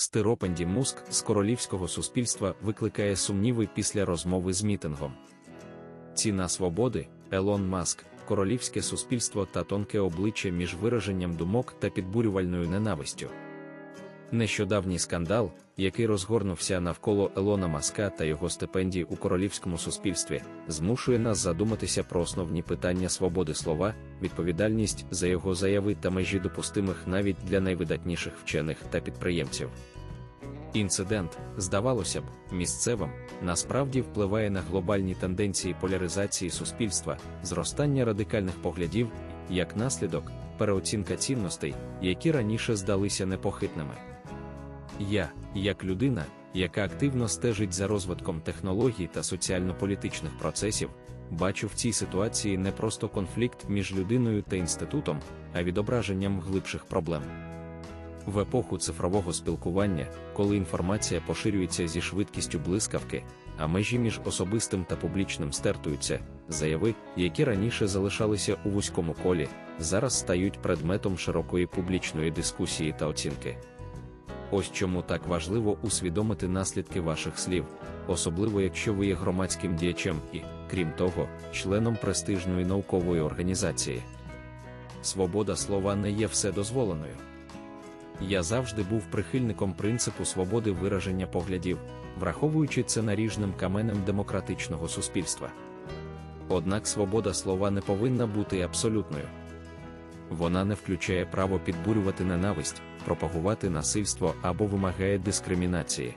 Стиропенді Муск з королівського суспільства викликає сумніви після розмови з мітингом. Ціна свободи, Елон Маск, королівське суспільство та тонке обличчя між вираженням думок та підбурювальною ненавистю. Нещодавній скандал, який розгорнувся навколо Елона Маска та його стипендій у королівському суспільстві, змушує нас задуматися про основні питання свободи слова, відповідальність за його заяви та межі допустимих навіть для найвидатніших вчених та підприємців. Інцидент, здавалося б, місцевим, насправді впливає на глобальні тенденції поляризації суспільства, зростання радикальних поглядів, як наслідок, переоцінка цінностей, які раніше здалися непохитними. Я, як людина, яка активно стежить за розвитком технологій та соціально-політичних процесів, бачу в цій ситуації не просто конфлікт між людиною та інститутом, а відображенням глибших проблем. В епоху цифрового спілкування, коли інформація поширюється зі швидкістю блискавки, а межі між особистим та публічним стертуються, заяви, які раніше залишалися у вузькому колі, зараз стають предметом широкої публічної дискусії та оцінки. Ось чому так важливо усвідомити наслідки ваших слів, особливо якщо ви є громадським діячем і, крім того, членом престижної наукової організації. Свобода слова не є вседозволеною. Я завжди був прихильником принципу свободи вираження поглядів, враховуючи це наріжним каменем демократичного суспільства. Однак свобода слова не повинна бути абсолютною. Вона не включає право підбурювати ненависть, пропагувати насильство або вимагає дискримінації.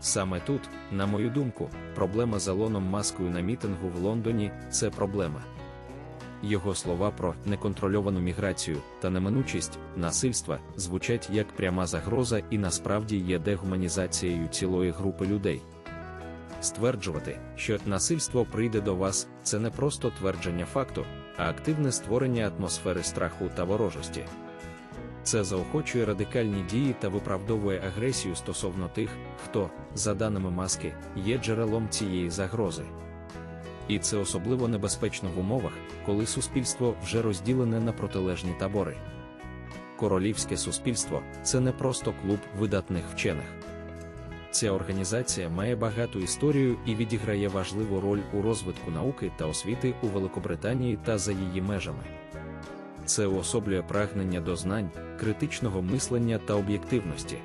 Саме тут, на мою думку, проблема з Алоном Маскою на мітингу в Лондоні це проблема. Його слова про неконтрольовану міграцію та неминучість насильства звучать як пряма загроза і насправді є дегуманізацією цілої групи людей. Стверджувати, що насильство прийде до вас, це не просто твердження факту, а активне створення атмосфери страху та ворожості. Це заохочує радикальні дії та виправдовує агресію стосовно тих, хто, за даними маски, є джерелом цієї загрози. І це особливо небезпечно в умовах, коли суспільство вже розділене на протилежні табори. Королівське суспільство це не просто клуб видатних вчених. Ця організація має багату історію і відіграє важливу роль у розвитку науки та освіти у Великобританії та за її межами. Це уособлює прагнення до знань, критичного мислення та об'єктивності.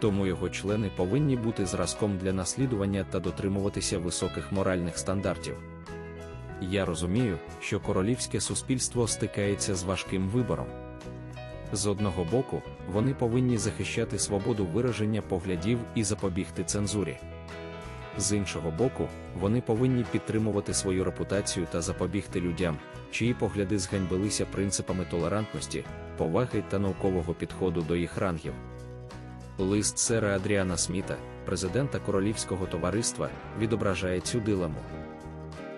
Тому його члени повинні бути зразком для наслідування та дотримуватися високих моральних стандартів. Я розумію, що королівське суспільство стикається з важким вибором. З одного боку, вони повинні захищати свободу вираження поглядів і запобігти цензурі. З іншого боку, вони повинні підтримувати свою репутацію та запобігти людям, чиї погляди зганьбилися принципами толерантності, поваги та наукового підходу до їх рангів. Лист сера Адріана Сміта, президента Королівського товариства, відображає цю дилему.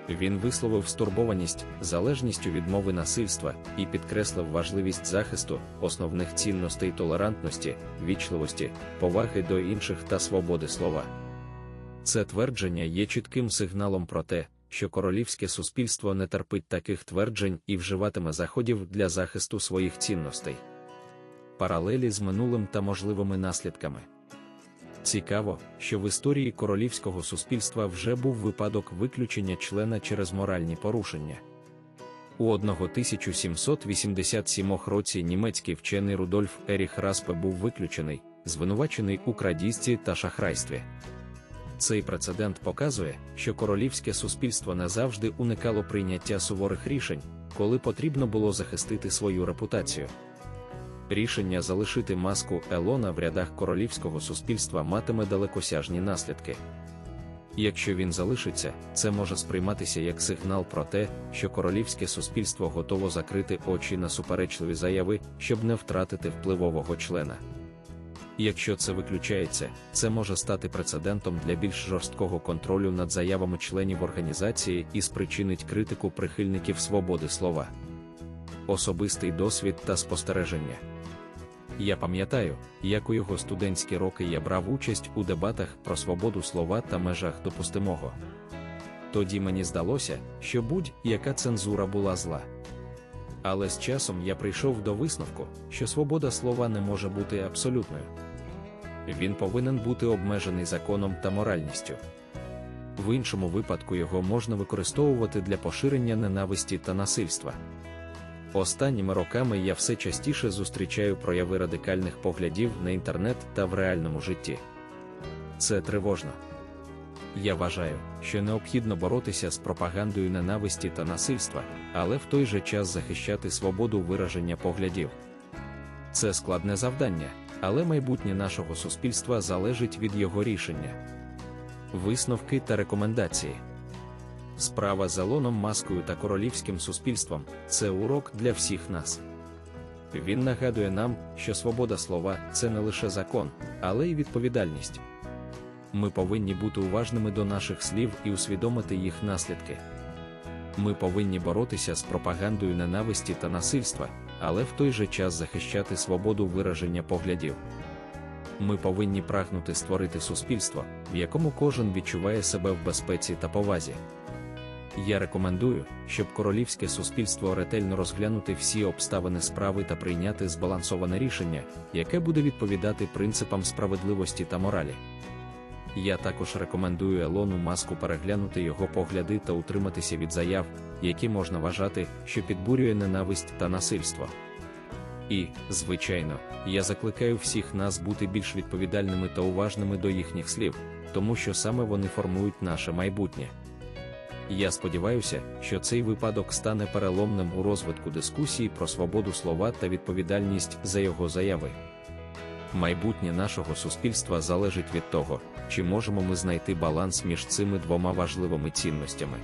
Він висловив стурбованість залежністю від мови насильства і підкреслив важливість захисту основних цінностей толерантності, вічливості, поваги до інших та свободи слова. Це твердження є чітким сигналом про те, що королівське суспільство не терпить таких тверджень і вживатиме заходів для захисту своїх цінностей. Паралелі з минулим та можливими наслідками. Цікаво, що в історії королівського суспільства вже був випадок виключення члена через моральні порушення. У 1787 році німецький вчений Рудольф Еріх Распе був виключений, звинувачений у крадіжці та шахрайстві. Цей прецедент показує, що королівське суспільство не завжди уникало прийняття суворих рішень, коли потрібно було захистити свою репутацію. Рішення залишити маску Елона в рядах королівського суспільства матиме далекосяжні наслідки. Якщо він залишиться, це може сприйматися як сигнал про те, що королівське суспільство готово закрити очі на суперечливі заяви, щоб не втратити впливового члена. Якщо це виключається, це може стати прецедентом для більш жорсткого контролю над заявами членів організації і спричинить критику прихильників свободи слова. Особистий досвід та спостереження. Я пам'ятаю, як у його студентські роки я брав участь у дебатах про свободу слова та межах допустимого. Тоді мені здалося, що будь-яка цензура була зла. Але з часом я прийшов до висновку, що свобода слова не може бути абсолютною. Він повинен бути обмежений законом та моральністю. В іншому випадку його можна використовувати для поширення ненависті та насильства. Останніми роками я все частіше зустрічаю прояви радикальних поглядів на інтернет та в реальному житті. Це тривожно. Я вважаю, що необхідно боротися з пропагандою ненависті та насильства, але в той же час захищати свободу вираження поглядів. Це складне завдання, але майбутнє нашого суспільства залежить від його рішення. Висновки та рекомендації. Справа з Елоном Маскою та королівським суспільством це урок для всіх нас. Він нагадує нам, що свобода слова це не лише закон, але й відповідальність. Ми повинні бути уважними до наших слів і усвідомити їх наслідки. Ми повинні боротися з пропагандою ненависті та насильства, але в той же час захищати свободу вираження поглядів. Ми повинні прагнути створити суспільство, в якому кожен відчуває себе в безпеці та повазі. Я рекомендую, щоб королівське суспільство ретельно розглянути всі обставини справи та прийняти збалансоване рішення, яке буде відповідати принципам справедливості та моралі. Я також рекомендую Елону Маску переглянути його погляди та утриматися від заяв, які можна вважати, що підбурює ненависть та насильство. І, звичайно, я закликаю всіх нас бути більш відповідальними та уважними до їхніх слів, тому що саме вони формують наше майбутнє. Я сподіваюся, що цей випадок стане переломним у розвитку дискусії про свободу слова та відповідальність за його заяви. Майбутнє нашого суспільства залежить від того, чи можемо ми знайти баланс між цими двома важливими цінностями.